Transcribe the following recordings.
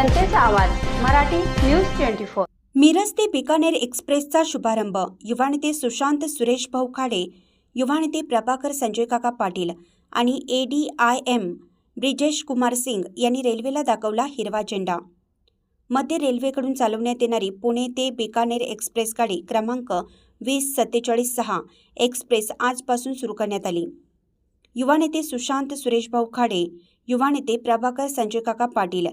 Awaaz Marathi news twenty four. Miraj ते बिकानेर एक्सप्रेसचा शुभारंभ. युवा नेते सुशांत सुरेश भाऊ खाडे युवा नेते प्रभाकर संजय काका पाटील आणि A D I M Brijesh Kumar Singh यांनी रेल्वेला दाखवला हिरवा झेंडा. मध्य रेल्वेकडून चालवण्यात येणारी पुणे ते बिकानेर एक्सप्रेस गाडी क्रमांक वीस सत्तेचाळीस सहा एक्सप्रेस आजपासून सुरू करण्यात आली. युवा नेते सुशांत सुरेश भाऊ खाडे युवा नेते Prabhakar Sanjay Kaka Patil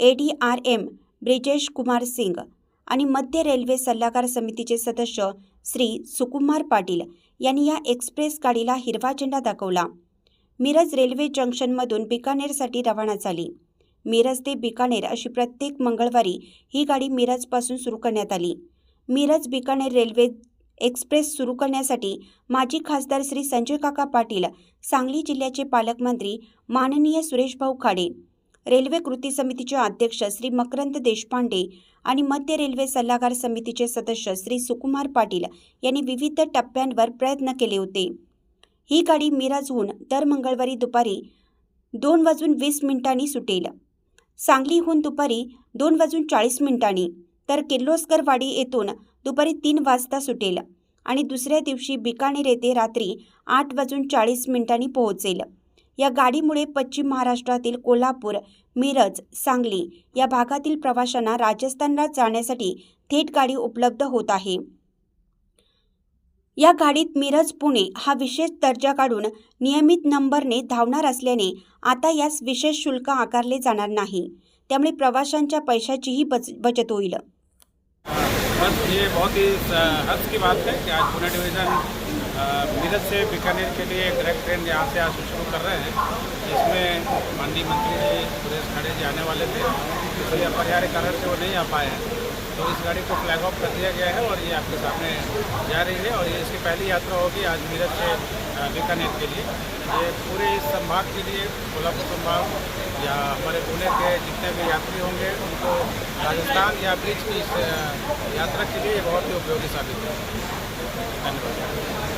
A D R M Brijesh Kumar Singh आणि मध्य रेल्वे सल्लागार समितीचे सदस्य श्री सुकुमार पाटील यांनी या एक्सप्रेस गाडीला हिरवा झेंडा दाखवला. मिरज रेल्वे जंक्शनमधून बिकानेरसाठी रवाना झाली. मिरज ते बिकानेर अशी प्रत्येक मंगळवारी ही गाडी मिरजपासून सुरू करण्यात आली. मिरज बिकानेर रेल्वे एक्सप्रेस सुरू करण्यासाठी माजी खासदार श्री संजय काका पाटील सांगली जिल्ह्याचे पालकमंत्री माननीय सुरेशभाऊ खाडे रेल्वे कृती समितीचे अध्यक्ष श्री मकरंद देशपांडे आणि मध्य रेल्वे सल्लागार समितीचे सदस्य श्री सुकुमार पाटील यांनी विविध टप्प्यांवर प्रयत्न केले होते. ही गाडी मिराजहून दर मंगळवारी दुपारी दोन वाजून वीस मिनिटांनी सुटेल. सांगलीहून दुपारी दोन वाजून चाळीस मिनिटांनी तर किर्लोस्करवाडी येथून दुपारी तीन वाजता सुटेल आणि दुसऱ्या दिवशी बिकानेर येथे रात्री आठ वाजून चाळीस मिनिटांनी पोहोचेल. या गाडीमुळे पश्चिम महाराष्ट्रातील कोल्हापूर मिरज सांगली या भागातील प्रवाशांना राजस्थानला जाण्यासाठी थेट गाडी उपलब्ध होत आहे. या गाडीत मिरज पुणे हा विशेष दर्जा काढून नियमित नंबरने धावणार असल्याने आता यास विशेष शुल्क आकारले जाणार नाही. त्यामुळे प्रवाशांच्या पैशाचीही बच बचत होईल. बस ये बहुत ही हर्ष की बात है कि आज पुणे डिवीज़न मीरत से बीकानेर के लिए डायरेक्ट ट्रेन यहाँ से आज शुरू कर रहे हैं। इसमें माननीय मंत्री जी सुरेश खड़े जी आने वाले थे। इसलिए अपरिहार्य कारण से वो नहीं आ पाए हैं। तो इस गाड़ी को फ्लैग ऑफ़ कर दिया गया है और ये आपके सामने जा रही है और ये इसकी पहली यात्रा होगी आज मीरठ से बीकानेर के लिए ये म्हणजे पूरे संभाग के लिए कोल्हापुर संभाग या हमारे पुणे के जितने भी यात्री होंगे उनको राजस्थान या ब्रिज की इस यात्रा के लिए ये बहुत ही उपयोगी साबित है धन्यवाद।